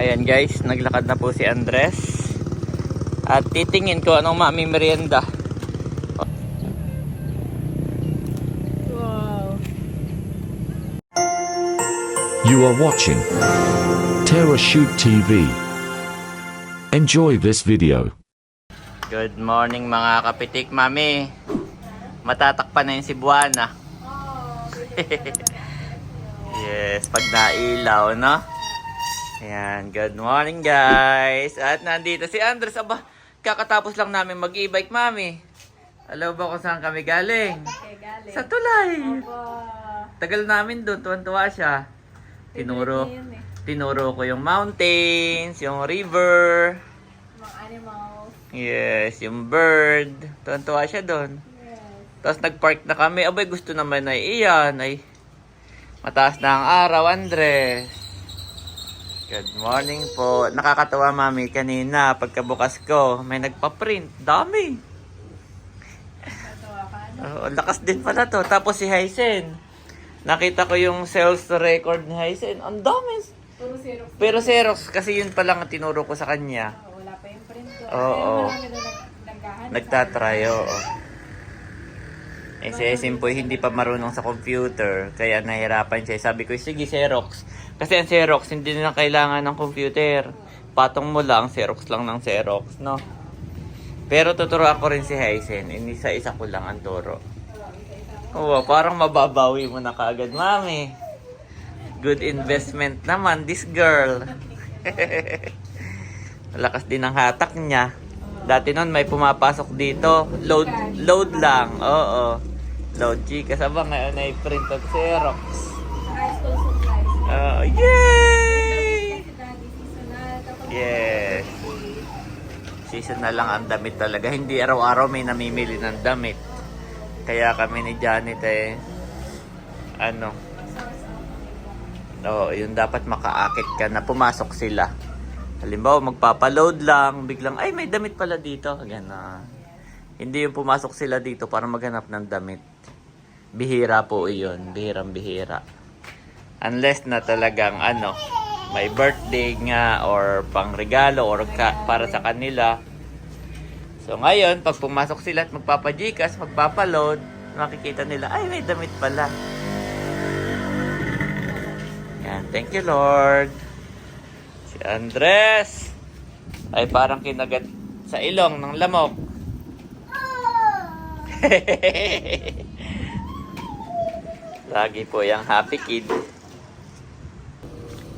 Ayan guys, naglakad na po si Andres. At titingin ko anong mami merienda. Wow. You are watching Terra Shoot TV. Enjoy this video. Good morning mga kapitik mami. Matatakpan na yung Cebuana. yes, pag nailaw, no? Ayan, good morning guys. At nandito si Andres. Aba, kakatapos lang namin mag-e-bike mami. Alam ba kung saan kami galing? Okay, galing. Sa tulay. Wow. Tagal namin doon, tuwan-tuwa siya. Tinuro, yun eh. tinuro ko yung mountains, yung river, Mga animals. yes, yung bird. Tuwan-tuwa siya doon. Yes. Tapos nag-park na kami. Abay, gusto naman ay iyan. Ay, mataas na ang araw, Andres. Good morning po. Nakakatawa, mami. Kanina, pagkabukas ko, may nagpa-print. Dami. Oh, lakas din pala to. Tapos si Hysen. Nakita ko yung sales record ni Hysen. Ang dami. Puro Xerox. Pero Xerox, kasi yun pa lang ang tinuro ko sa kanya. Oh, wala pa yung print ko. Oo. Nag naghahanap. Nagtatry, oo. Eh, si Esim po hindi pa marunong sa computer, kaya nahirapan siya. Sabi ko, sige, Xerox. Kasi ang Xerox, hindi na kailangan ng computer. Patong mo lang, Xerox lang ng Xerox, no? Pero tuturuan ko rin si Hysen. Inisa-isa ko lang ang turo. Oo, parang mababawi mo na kaagad, mami. Good investment naman, this girl. Lakas din ang hatak niya. Dati noon may pumapasok dito. Load load lang. Oo. Load Gcash. Aba ngayon ay print at Xerox. Uh, Season na lang ang damit talaga. Hindi araw-araw may namimili ng damit. Kaya kami ni Janet eh, ano, Oo, yun dapat makaakit ka na pumasok sila. Halimbawa, magpapaload lang, biglang, ay, may damit pala dito. Ganun. Hindi yung pumasok sila dito para maghanap ng damit. Bihira po iyon. Bihirang bihira. Unless na talagang, ano, may birthday nga or pang regalo or ka- para sa kanila. So ngayon, pag pumasok sila at magpapajikas, magpapaload, makikita nila, ay, may damit pala. Yan, thank you Lord. Si Andres ay parang kinagat sa ilong ng lamok. Lagi po yung happy kid.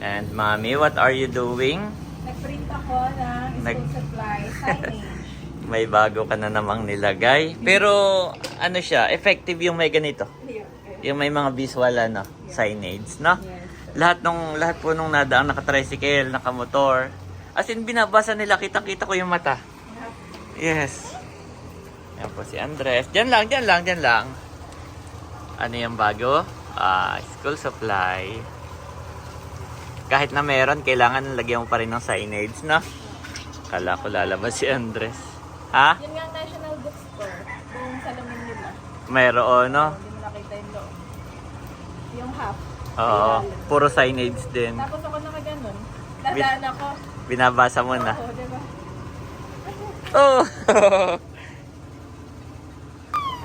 And mommy, what are you doing? Nag-print ako ng school supplies. Signage. May bago ka na namang nilagay. Pero ano siya, effective yung may ganito. Yung may mga visual ano, signage, no? Lahat nung lahat po nung nadaang naka-tricycle, naka-motor. As in binabasa nila, kitang-kita ko yung mata. Yes. Yan po si Andres. Diyan lang, diyan lang, diyan lang. Ano yung bago? Ah, school supply. Kahit na meron, kailangan lagyan mo pa rin ng signage, no? Kala ko lalabas si Andres. Ha? Yun nga ang National Bookstore. Doon sa lamin nila. Mayroon, no? Hindi mo nakita yung loob. Yung half. Oo. Puro signage din. Tapos ako nakaganon. Dadaan ako. Binabasa mo na. Oo, diba? Oh!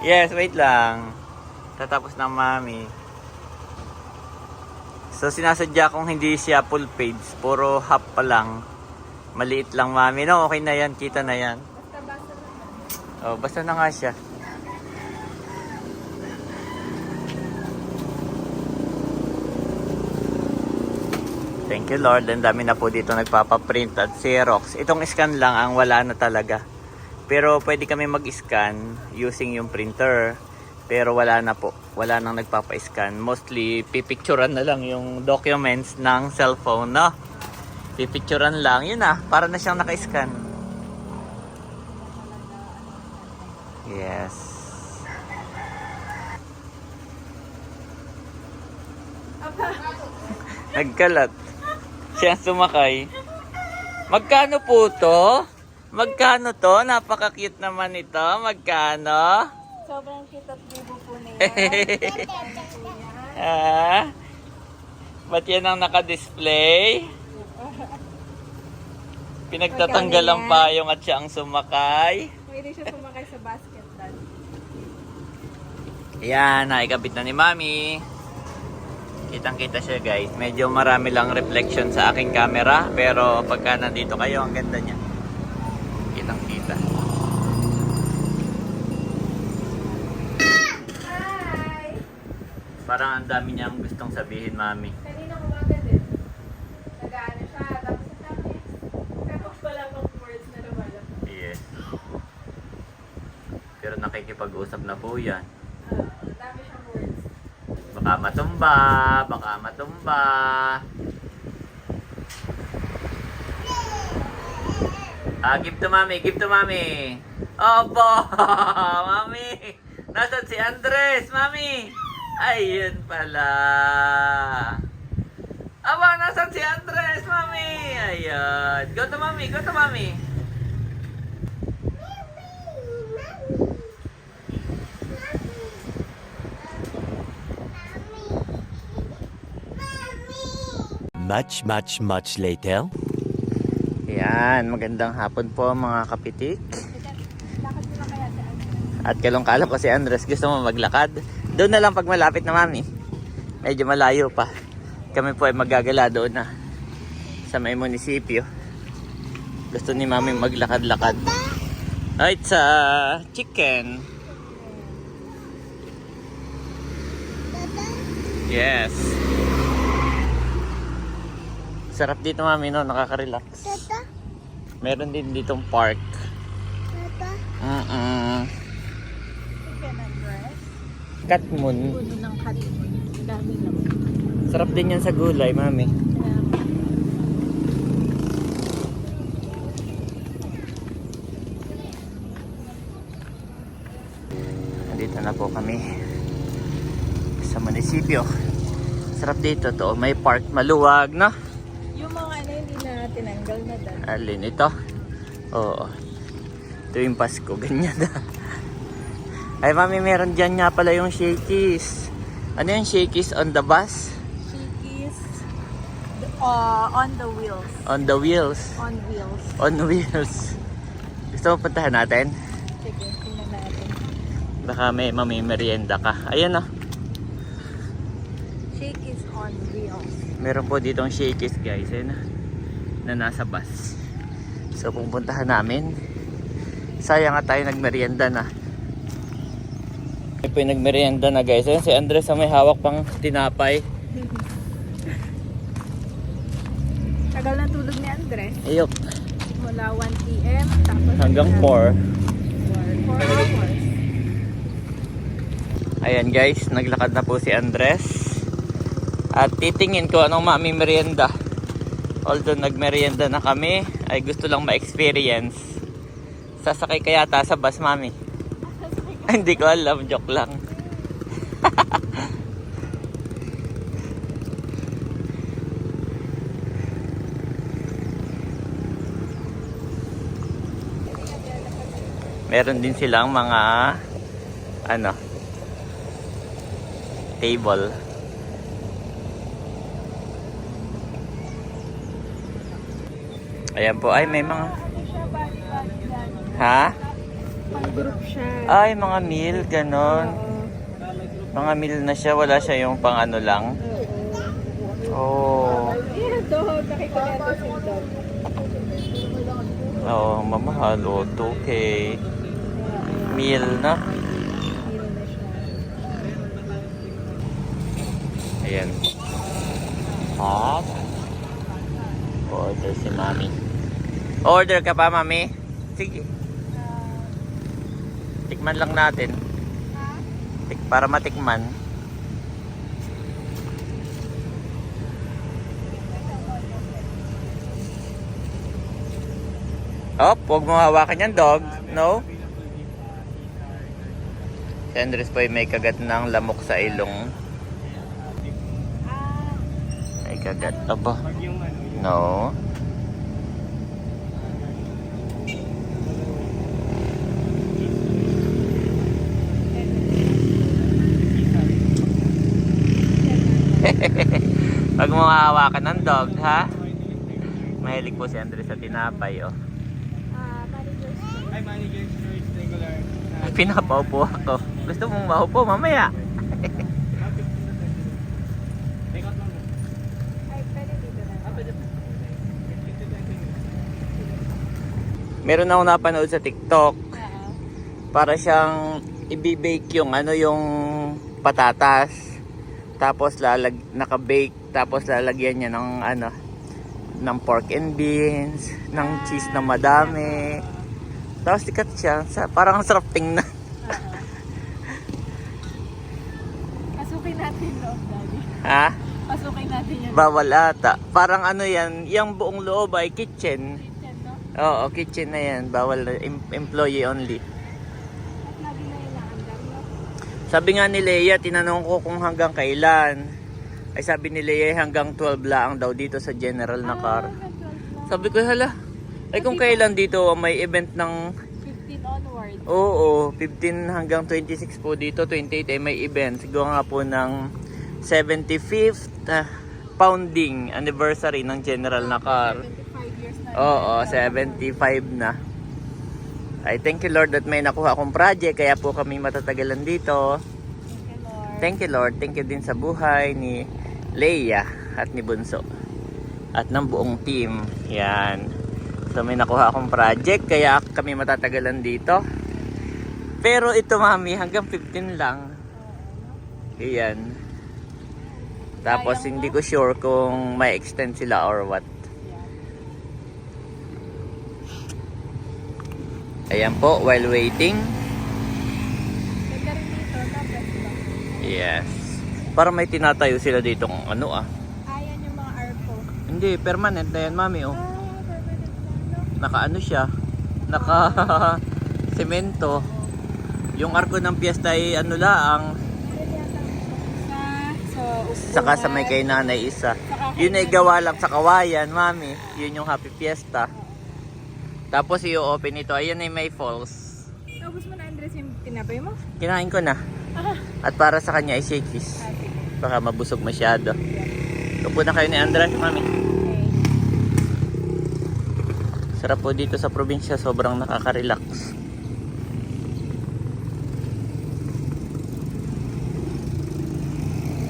yes, wait lang. Tatapos ng mami. So, sinasadya kong hindi siya full page. Puro half pa lang. Maliit lang mami. No, okay na yan. Kita na yan. Oh, basta na nga siya. Thank you Lord. Ang dami na po dito nagpapaprint at Xerox. Itong scan lang ang wala na talaga. Pero pwede kami mag-scan using yung printer. Pero wala na po. Wala nang nagpapa-scan. Mostly pipicturean na lang yung documents ng cellphone, no? Pipicturean lang. Yun na. Para na siyang naka-scan. Yes. Nagkalat. Siya sumakay. Magkano po to? Magkano to? Napaka-cute naman ito. Magkano? Sobrang cute at bibo po niya. Ah? Ba't yan ang naka-display? Pinagtatanggal ang payong at siya ang sumakay. Pwede siya sumakay sa dad. Ayan, naikabit na ni Mami. Kitang kita siya guys. Medyo marami lang reflection sa aking camera. Pero pagka nandito kayo, ang ganda niya. Kitang kita. Hi! Parang ang dami niyang gustong sabihin, Mami. Kanina umaga din. Nag-ano siya, tapos sabi, kapag pala ng words na lumalabas. Yes. Pero nakikipag-usap na po yan. Baka matumba, baka matumba. Ah, give to mami, give to mami. Opo, mami. Nasaan si Andres, mami? Ayun pala. Aba, nasaan si Andres, mami? Ayun. Go to mami, go to mami. Much, much, much later. Yan, magandang hapon po mga kapitik. At kalong kalap ko si Andres, gusto mo maglakad? Doon na lang pag malapit na mami. Medyo malayo pa. Kami po ay magagala doon na sa may munisipyo. Gusto ni mami maglakad-lakad. Ay, it's a chicken. Yes. Sarap dito mami no, nakaka-relax. Meron din ditong park. And breast. Cat moon. Puno ng kalimon. Dami. Sarap din yan sa gulay, mami. Nandito na po kami sa munisipyo. Sarap dito to. May park maluwag, no? yung mga ano hindi na tinanggal na dad. Alin ito? Oo. Tuwing Pasko, ganyan na. Ay, mami, meron dyan nga pala yung shakies. Ano yung shakies on the bus? Chickies. Uh, on the wheels. On the wheels. On wheels. On wheels. Gusto mo puntahan natin? Sige, tingnan natin. Baka may mamimerienda ka. Ayan na. Chickies on wheels. Meron po ditong shakies guys. Ayan na. Na nasa bus. So pupuntahan namin. Sayang nga tayo nagmerienda na. May po yung nagmerienda na guys. Ayan si Andres ang may hawak pang tinapay. Tagal na tulog ni Andres. Ayok. Mula 1 p.m. Tapos Hanggang 4. 4 hours. Ayan guys, naglakad na po si Andres. At titingin ko anong mami merienda. Although nagmerienda na kami, ay gusto lang ma-experience. Sasakay kaya ta sa bus, mami? Hindi ko alam, joke lang. Meron din silang mga ano table. Ayan po ay may mga ha? Pang-group siya. Ay mga meal ganon. Mga meal na siya wala siya yung pang ano lang. Oh. Dog. Oh, mamahal oh, 2k. Meal na. Ayan. At order si Mami. Order ka pa, Mami? Sige. Tikman lang natin. Tik para matikman. Oh, huwag mo hawakan yan, dog. No? Si po ay may kagat ng lamok sa ilong. May kagat. Aba. No. Pag mo hawakan ng dog, ha? Mahilig po si Andres sa tinapay, oh. Ah, manager's choice. Regular. Ay, pinapaupo ako. Gusto mong maupo mamaya. Ay, dito na. Meron akong napanood sa TikTok. Para siyang ibibake yung ano yung patatas. Tapos lalag naka-bake tapos lalagyan niya ng ano ng pork and beans, ng cheese na madami. Tapos sikat siya. Sa, parang ang sarap tingnan. Pasukin natin loob, daddy. Ha? Pasukin natin yan. Bawal ata. Parang ano yan, yung buong loob ay kitchen. Kitchen, no? Oo, kitchen na yan. Bawal na, em- employee only. Sabi nga ni Leia, tinanong ko kung hanggang kailan. Ay sabi ni Leia hanggang 12 lang daw dito sa general na car. Hanggang 12 lang. Sabi ko, hala. Ay kung kailan dito may event ng 15 onward. Oo, 15 hanggang 26 po dito, 28 ay may event. Siguro nga po ng 75th ah, founding anniversary ng general na car. 75 years na. Oo, 75 na. Ay, thank you Lord that may nakuha akong project kaya po kami matatagalan dito. Thank you, Lord. Thank you Lord. Thank you din sa buhay ni Leia at ni Bunso. At ng buong team. Yan. So may nakuha akong project kaya kami matatagalan dito. Pero ito mami hanggang 15 lang. Yan. Tapos hindi ko sure kung may extend sila or what. Ayan po, while waiting. Ganda rin dito, no? Best ba? Yes. Para may tinatayo sila dito kung ano ah. Ayan yung mga arco. Hindi, permanent na yan mami oh. Ah, permanent? Naka ano siya. Naka semento. Yung arko ng piyesta ay ano laang. Upuan. Saka sa may kay nanay isa. Yun ay gawa lang sa kawayan mami. Yun yung happy fiesta. Tapos i-open ito. Ayan ay may falls. Naubos mo na, Andres, yung tinapay mo? Kinain ko na. Ah, At para sa kanya ay shakies. Baka mabusog masyado. Tupo na kayo ni Andres mami. Sarap po dito sa probinsya. Sobrang nakaka-relax.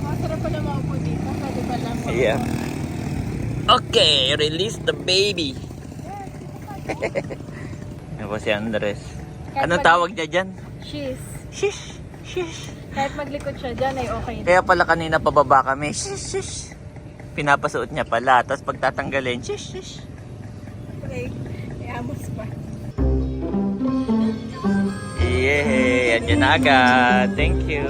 Masarap pala maupo dito. Pwede lang maupo? Yeah. Okay, release the baby. Yan po si Andres. Mag- tawag niya dyan? Cheese. Shish, shish. Kahit maglikod siya dyan ay okay na. Kaya pala kanina pababa kami. Shish, shish. Pinapasuot niya pala. Tapos pagtatanggalin, shish, shish. Okay. Iamos pa. Yay! Andiyan na agad. Thank you.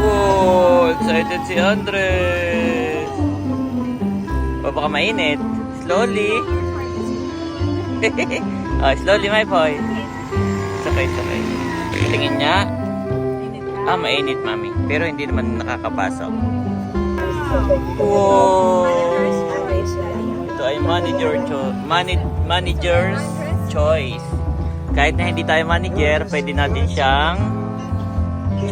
Wow! Excited si Andres. O baka mainit. Slowly. oh, slowly my boy. Sakay, sakay. Tingin niya. Ah, mainit, mami. Pero hindi naman nakakapasok. Wow! Ito ay manager cho manage manager's choice. Kahit na hindi tayo manager, pwede natin siyang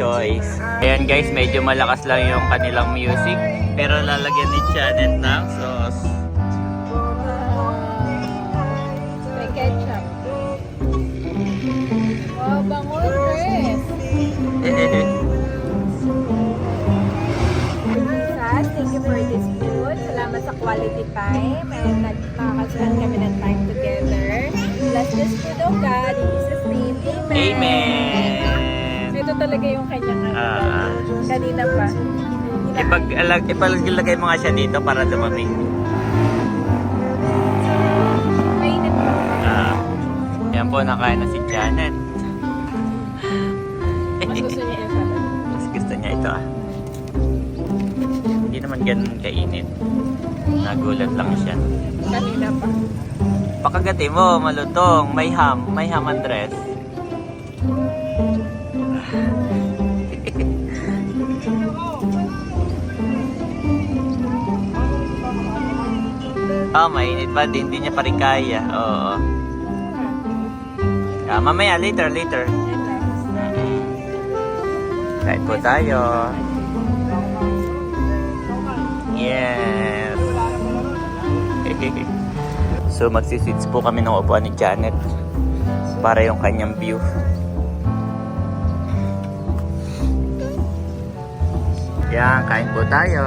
choice. Ayan guys, medyo malakas lang yung kanilang music. Pero lalagyan ni Janet ng sauce. Bango dress. Sas, thank you for this food. Salamat sa quality time and nagkakaspend kami ng time together. Bless this food, oh God, in Jesus' name. Amen. Amen! Ito talaga yung kanyang ano. Ah. Kanina pa. Ipag alag ipalagay mo nga siya dito para lumamig. Mainit pa. Ah. yan po, nakain na si Janet. Mas gusto niya ito. Mas gusto niya ito ah. Hindi naman ganun kainit. Nagulat lang siya. Kanina pa. Pakagati mo, malutong. May ham. May ham Andres. Ah, mainit pa. Di, hindi niya pa rin kaya. Oo. Ah, mamaya, later, later. Kain po tayo. Yes. so magsisits po kami ng upuan ni Janet para yung kanyang view. Yan, kain po tayo.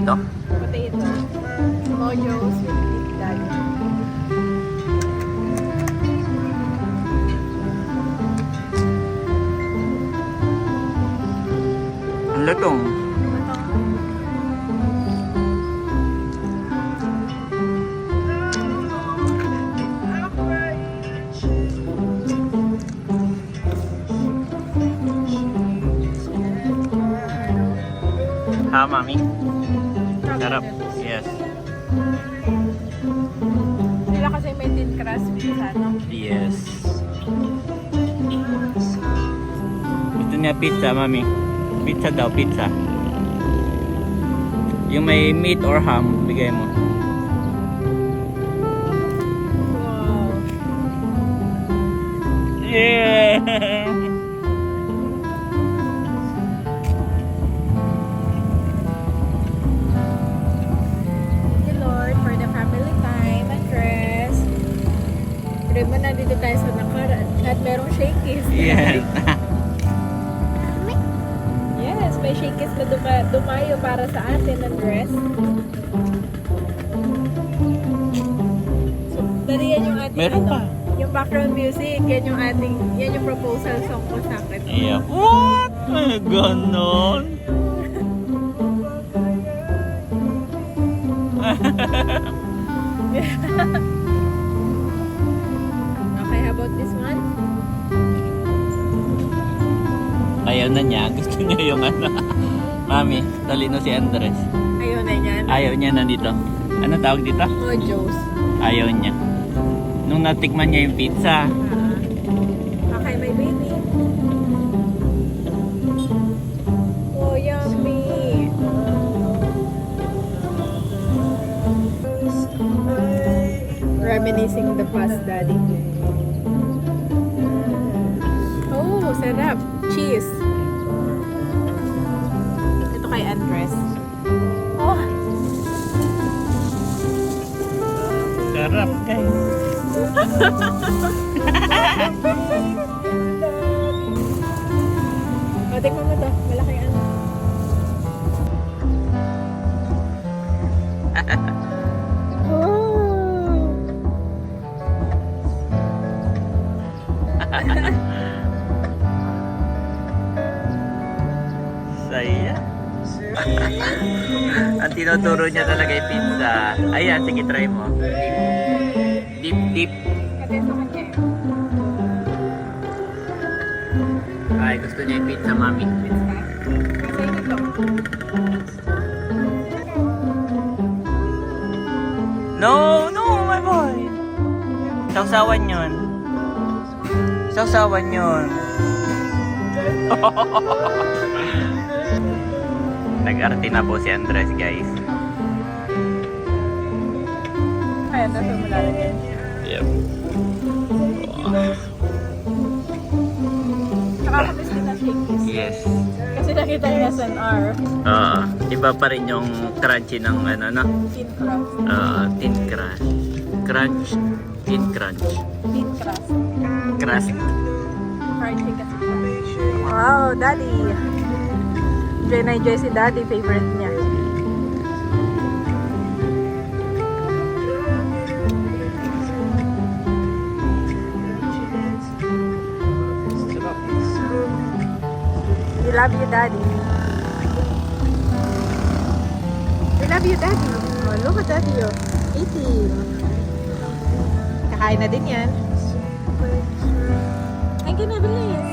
Potato? Potato. Mojos with beef daddy. Ang lutong. Pizza, mami. Pizza daw, pizza. Yung may meat or ham, bigay mo. Wow. Yeah! Thank you Lord for the family time and rest. Pray mo na dito tayo sa nakaraan at merong shakies. yes. May shakies na duma dumayo para sa atin ng rest. So, dali yan yung ating Meron ano, pa. yung background music, yan yung ating, yan yung proposal song ko sa akin. Yeah. What? Ay, ganon. Okay, how about this one? Ayaw na niya. Gusto niya yung ano. Mami, talino si Andres. Ayaw na yan. Ayaw niya nandito. Ano tawag dito? Mojos. Ayaw niya. Nung natikman niya yung pizza, Ah. okay, my baby. Oh, yummy. Reminiscing the past, daddy. Oh, sarap. Cheese. Sarap guys. oh tingnan mo to. Malaki ano. Saya. Ang tinuturo niya talaga yung pizza. Ayan, sige try mo. Kanya eh. Ay, gusto niya yung pizza, mami. No, no, my boy. Sausawan yun. Sausawan yun. Nag-arte na po si Andres, guys. Kaya ito sa malalagyan. Yep. Nakakamiss din na. Yes. Kasi nakita yung SNR. Oo. iba pa rin yung crunchy ng ano, no? Thin crust. Ah, thin crunch. Crunch. Thin crunch. Thin crust. Crust. Fried chicken. Wow, daddy. Enjoy na enjoy daddy. Favorite niya. We love you, daddy. We love you, daddy. Oh, look at daddy, oh. Eating. Kakain na din yan. Ay, kinabilis.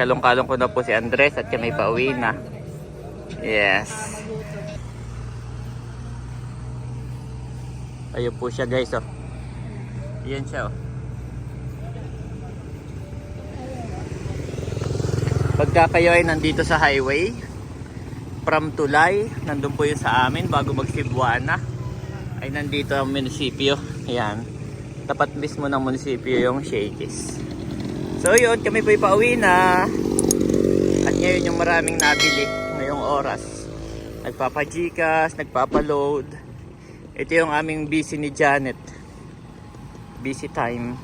Kalong-kalong ko na po si Andres at kami pauwi na. Yes. Ayun po siya guys oh. Yan siya oh. Pagka kayo ay nandito sa highway, from Tulay, nandun po yun sa amin bago mag Cebuana, ay nandito ang munisipyo. Yan. Tapat mismo ng munisipyo yung Shakey's. So yun, kami po pauwi na. At ngayon yung maraming nabili ngayong oras. Nagpapajikas, nagpapaload. Ito yung aming busy ni Janet. Busy time.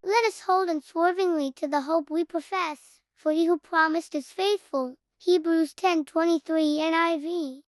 Let us hold unswervingly to the hope we profess, for he who promised is faithful. Hebrews 10:23 NIV.